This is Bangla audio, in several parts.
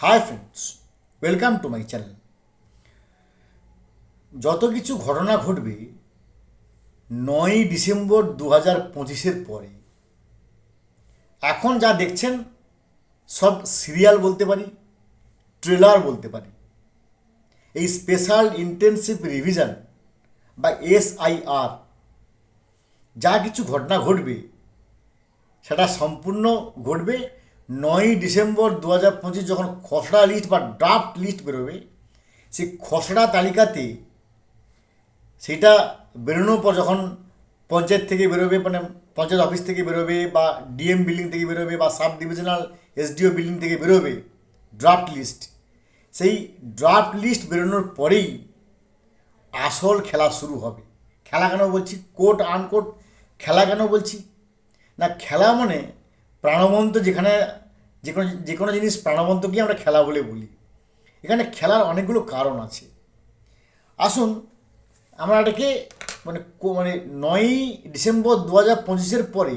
Hi friends welcome to my channel যত কিছু ঘটনা ঘটবে, নয়ই ডিসেম্বর দু হাজার পঁচিশের পরে, এখন যা দেখছেন, সব সিরিয়াল বলতে পারি ট্রেলার বলতে পারি। এই স্পেশাল ইন্টেনসিভ রিভিশন বা এসআইআর যা কিছু ঘটনা ঘটবে, সেটা সম্পূর্ণ ঘটবে নয়ই ডিসেম্বর দু হাজার পঁচিশ যখন খসড়া লিস্ট বা ড্রাফট লিস্ট বেরোবে, সেই খসড়া তালিকাতে সেটা বেরোনোর পর যখন পঞ্চায়েত থেকে বেরোবে মানে পঞ্চায়েত অফিস থেকে বেরোবে বা ডিএম বিল্ডিং থেকে বেরোবে বা সাব ডিভিশনাল এসডিও বিল্ডিং থেকে বেরোবে ড্রাফট লিস্ট সেই ড্রাফট লিস্ট বেরোনোর পরেই আসল খেলা শুরু হবে। খেলা কেন বলছি? কোট আনকোট খেলা কেন বলছি? না, খেলা মানে প্রাণবন্ত যেখানে যে কোনো যে কোনো জিনিস প্রাণবন্তকে আমরা খেলা বলে বলি। এখানে খেলার অনেকগুলো কারণ আছে। আসুন, আমরা এটাকে মানে মানে নয়ই ডিসেম্বর দু হাজার পঁচিশের পরে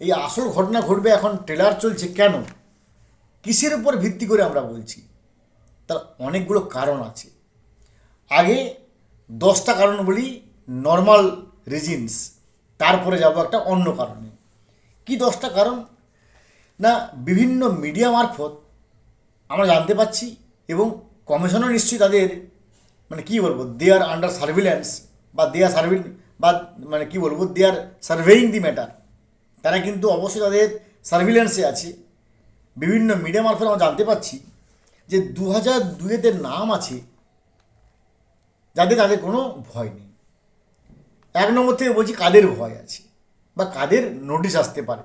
এই আসল ঘটনা ঘটবে এখন ট্রেলার চলছে কেন? কিসের উপর ভিত্তি করে আমরা বলছি? তার অনেকগুলো কারণ আছে। আগে দশটা কারণ বলি নর্মাল রিজিনস তারপরে যাব একটা অন্য কারণে। কি দশটা কারণ? না, বিভিন্ন মিডিয়া মারফত আমরা জানতে পাচ্ছি এবং কমিশনও নিশ্চয়ই তাদের মানে কি বলব দে আর আন্ডার সার্ভিলেন্স বা দে আর সার্ভিল বা মানে কি বলব দে আর সার্ভেইং দি ম্যাটার তারা কিন্তু অবশ্যই তাদের সার্ভিলেন্সে আছে। বিভিন্ন মিডিয়া মারফত আমরা জানতে পাচ্ছি যে দু হাজার দুয়েতে নাম আছে যাদের তাদের কোনো ভয় নেই। এক নম্বর থেকে বলছি কাদের ভয় আছে বা কাদের নোটিশ আসতে পারে।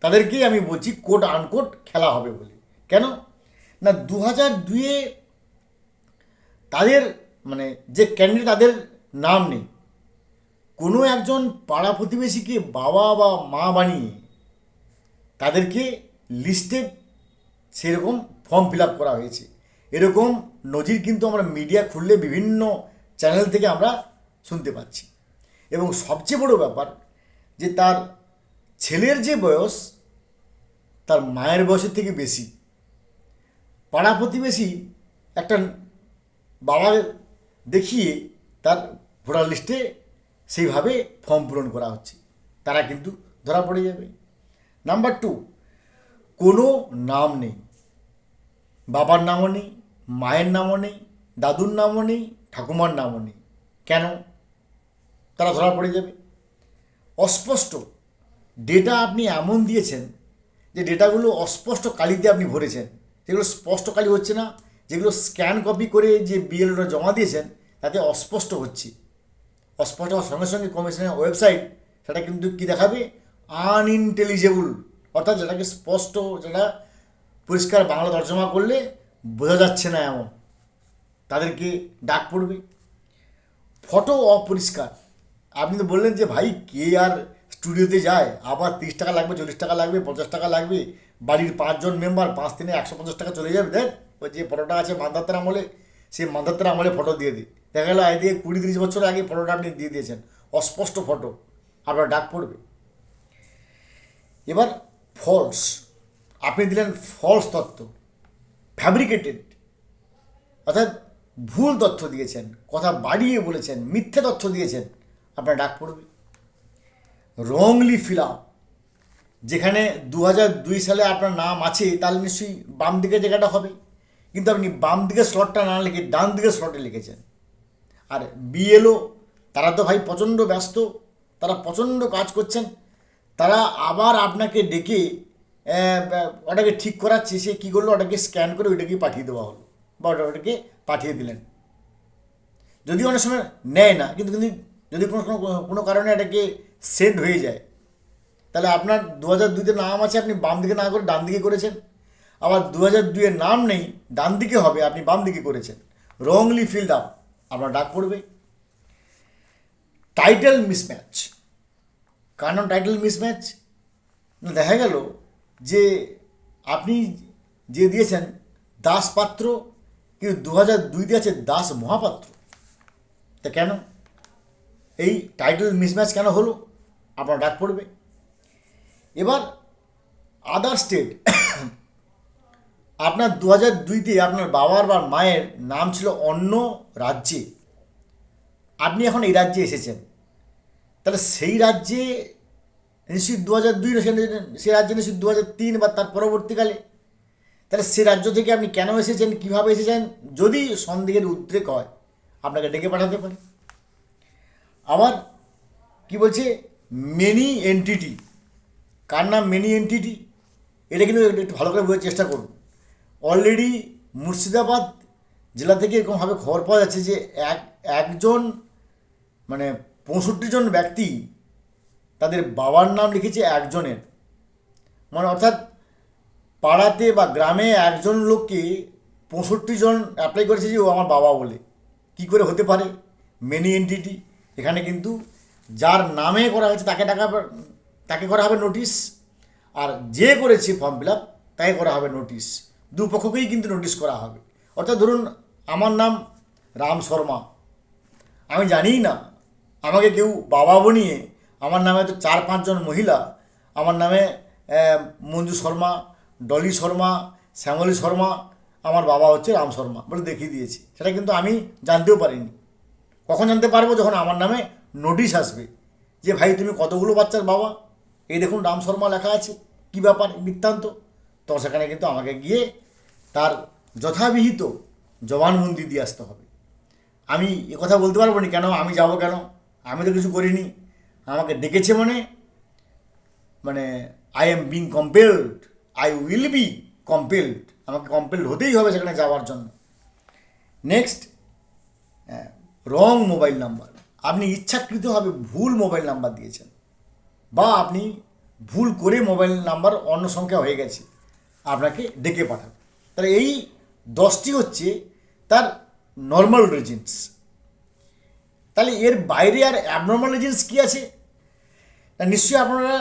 তাদেরকেই আমি বলছি কোট আনকোট খেলা হবে বলে। কেন? না দু হাজার দুয়ে তাদের মানে যে ক্যান্ডিডেট তাদের নাম নেই। কোনো একজন পাড়া প্রতিবেশীকে বাবা বা মা বানিয়ে তাদেরকে লিস্টে সেরকম ফর্ম ফিল আপ করা হয়েছে। এরকম নজির কিন্তু আমরা মিডিয়া খুললে বিভিন্ন চ্যানেল থেকে আমরা শুনতে পাচ্ছি। এবং সবচেয়ে বড় ব্যাপার যে তার ছেলের যে বয়স, তার মায়ের বয়সের থেকে বেশি। পাড়া প্রতিবেশী একটা বাবা দেখিয়ে তার ভোটার লিস্টে সেইভাবে ফর্ম পূরণ করা হচ্ছে। তারা কিন্তু ধরা পড়ে যাবে। নাম্বার টু কোনো নাম নেই। বাবার নামও নেই, মায়ের নামও নেই, দাদুর নামও নেই, ঠাকুমার নামও নেই। কেন? তারা ধরা পড়ে যাবে। অস্পষ্ট ডেটা আপনি এমন দিয়েছেন যে ডেটাগুলো অস্পষ্ট কালিতে আপনি ভরেছেন। যেগুলো স্পষ্ট কালি হচ্ছে না, যেগুলো স্ক্যান কপি করে যে বিএলওটা জমা দিয়েছেন, তাতে অস্পষ্ট হচ্ছে। অস্পষ্ট হওয়ার সঙ্গে সঙ্গে কমিশনের ওয়েবসাইট সেটা কিন্তু কী দেখাবে? আনইন্টেলিজেবল অর্থাৎ যেটাকে স্পষ্ট, যেটা পরিষ্কার বাংলা তর্জমা করলে বোঝা যাচ্ছে না এমন। তাদেরকে ডাক পড়বে। ফটো অপরিষ্কার। আপনি তো বললেন যে ভাই কে আর স্টুডিওতে যায়, আবার তিরিশ টাকা লাগবে, চল্লিশ টাকা লাগবে, পঞ্চাশ টাকা লাগবে, বাড়ির পাঁচজন মেম্বার পাঁচ দিনে একশো পঞ্চাশ টাকা চলে যাবে, দেখ। ওই যে ফটোটা আছে মান্দাত্তার আমলে সেই মান্দাত্তার আমলে ফটো দিয়ে দিই দেখা গেলো দিয়ে কুড়ি তিরিশ বছর আগে ফটোটা আপনি দিয়ে দিয়েছেন, অস্পষ্ট ফটো আপনার ডাক পড়বে। এবার ফলস আপনি দিলেন ফলস তথ্য ফ্যাব্রিকেটেড অর্থাৎ ভুল তথ্য দিয়েছেন, কথা বাড়িয়ে বলেছেন, মিথ্যে তথ্য দিয়েছেন, আপনার ডাক পড়বে। রংলি ফিল আপ যেখানে দু দুই সালে আপনার নাম আছে, তাহলে নিশ্চয়ই বাম দিকের জায়গাটা হবে। কিন্তু আপনি বাম দিকে স্লটটা না লিখে ডান দিকের স্লটে লিখেছেন। আর বিএলও তারা তো ভাই প্রচণ্ড ব্যস্ত, তারা প্রচণ্ড কাজ করছেন। তারা আবার আপনাকে ডেকে ওটাকে ঠিক করাচ্ছে, সে কী করল, ওটাকে স্ক্যান করে ওইটাকে পাঠিয়ে দেওয়া হলো, বা ওটা, ওটাকে পাঠিয়ে দিলেন। যদি অনেক সময় নেয় না, কিন্তু কিন্তু যদি কোনো- কোনো কারণে এটাকে সেন্ড হয়ে যায়। তাহলে আপনার দু হাজার দুইতে নাম আছে, আপনি বাম দিকে না করে ডান দিকে করেছেন। আবার দু হাজার দুইয়ের নাম নেই, ডান দিকে হবে, আপনি বাম দিকে করেছেন। রংলি ফিল্ড আপ আপনার ডাক পড়বে। টাইটেল মিসম্যাচ কারণ টাইটেল মিসম্যাচ দেখা গেল যে আপনি যে দিয়েছেন দাস পাত্র, কিন্তু দু হাজার দুইতে আছে দাস মহাপাত্র। তা কেন? এই টাইটেল মিসম্যাচ কেন হলো? আপনার ডাক পড়বে। এবার আদার স্টেট আপনার দু হাজার দুইতে আপনার বাবার বা মায়ের নাম ছিল অন্য রাজ্যে। আপনি এখন এই রাজ্যে এসেছেন। তাহলে সেই রাজ্যে নিশ্চয়ই দু হাজার দুই সে রাজ্যে নিশ্চয়ই দু হাজার তিন বা তার পরবর্তীকালে। তাহলে সে রাজ্য থেকে আপনি কেন এসেছেন, কীভাবে এসেছেন, যদি সন্দেহের উদ্রেক হয়, আপনাকে ডেকে পাঠাতে পারে। আবার কি বলছে মেনি এন্টিটি কার নাম মেনি এন্টিটি এটা কিন্তু একটু ভালো করে বোঝার চেষ্টা করুন। অলরেডি মুর্শিদাবাদ জেলা থেকে এরকমভাবে খবর পাওয়া যাচ্ছে যে এক, একজন মানে পঁয়ষট্টি জন ব্যক্তি তাদের বাবার নাম লিখেছে একজনের। মানে অর্থাৎ পাড়াতে বা গ্রামে একজন লোককে পঁয়ষট্টি জন অ্যাপ্লাই করেছে যে ও আমার বাবা বলে। কি করে হতে পারে? মেনি এন্টিটি এখানে কিন্তু যার নামে করা হয়েছে, তাকে টাকা তাকে করা হবে নোটিশ। আর যে করেছে ফর্ম ফিল আপ তাকে করা হবে নোটিশ। দুপক্ষকেই কিন্তু নোটিশ করা হবে। অর্থাৎ ধরুন, আমার নাম রাম শর্মা। আমি জানিই না, আমাকে কেউ বাবা বানিয়ে আমার নামে তো চার পাঁচজন মহিলা, আমার নামে মঞ্জু শর্মা, ডলি শর্মা, শ্যামলী শর্মা, আমার বাবা হচ্ছে রাম শর্মা বলে দেখিয়ে দিয়েছি। সেটা কিন্তু আমি জানতেও পারিনি। কখন জানতে পারব যখন আমার নামে নোটিশ আসবে যে ভাই তুমি কতগুলো বাচ্চার বাবা? এই দেখুন রাম শর্মা লেখা আছে, কী ব্যাপার বৃত্তান্ত? তো সেখানে কিন্তু আমাকে গিয়ে তার যথাবিহিত জবানবন্দি দিয়ে আসতে হবে। আমি এ কথা বলতে পারব না, কেন? আমি যাব কেন? আমি তো কিছু করিনি। আমাকে ডেকেছে মানে? মানে I am being compelled I will be compelled আমাকে কম্পেলড হতেই হবে সেখানে যাওয়ার জন্য। নেক্সট রং মোবাইল নাম্বার আপনি ইচ্ছাকৃতভাবে ভুল মোবাইল নাম্বার দিয়েছেন বা আপনি ভুল করে মোবাইল নাম্বার অন্য সংখ্যা হয়ে গেছে, আপনাকে ডেকে পাঠাবে তাহলে এই দশটি হচ্ছে তার নর্মাল রিজেন্স তাহলে এর বাইরে আর অ্যাবনর্মাল রিজেন্স কী আছে? নিশ্চয়ই আপনারা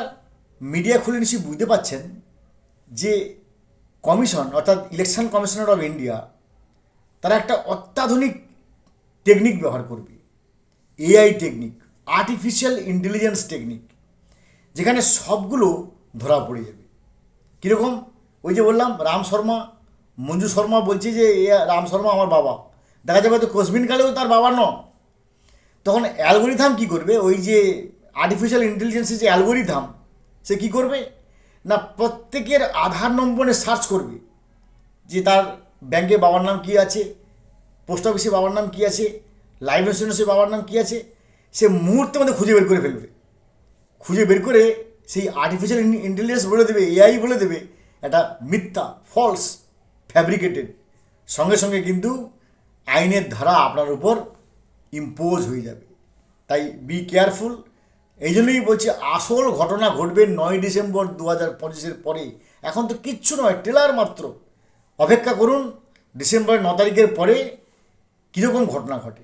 মিডিয়া খুলে নিশ্চয়ই বুঝতে পাচ্ছেন যে কমিশন, অর্থাৎ ইলেকশন কমিশনার অফ ইন্ডিয়া তারা একটা অত্যাধুনিক টেকনিক ব্যবহার করবে। AI technique artificial intelligence technique যেখানে সবগুলো ধরা পড়ে যাবে। কীরকম? ওই যে বললাম, রাম শর্মা, মঞ্জু শর্মা বলছে যে, এ রাম শর্মা আমার বাবা। দেখা যাবে তো কালেও তার বাবা ন তখন অ্যালগোরিথাম কী করবে? ওই যে আর্টিফিশিয়াল ইন্টেলিজেন্সের যে অ্যালগোরিথাম, সে কী করবে? না, প্রত্যেকের আধার নম্বরে সার্চ করবে। যে তার ব্যাংকে বাবার নাম কী আছে পোস্ট অফিসে বাবার নাম কী আছে লাইফ ইন্স্যুরেন্সে বাবার নাম কী আছে? সে মুহূর্তের মধ্যে খুঁজে বের করে ফেলবে। খুঁজে বের করে সেই আর্টিফিশিয়াল ইন্টেলিজেন্স বলে দেবে এআই বলে দেবে এটা মিথ্যা ফলস ফ্যাব্রিকেটেড সঙ্গে সঙ্গে কিন্তু আইনের ধারা আপনার উপর ইম্পোজ হয়ে যাবে। তাই বি কেয়ারফুল এই জন্যই বলছি, আসল ঘটনা ঘটবে নয় ডিসেম্বর দু হাজার পঁচিশের পরে। এখন তো কিচ্ছু নয় ট্রেলার মাত্র। অপেক্ষা করুন, ডিসেম্বরের ন তারিখের পরে কীরকম ঘটনা ঘটে।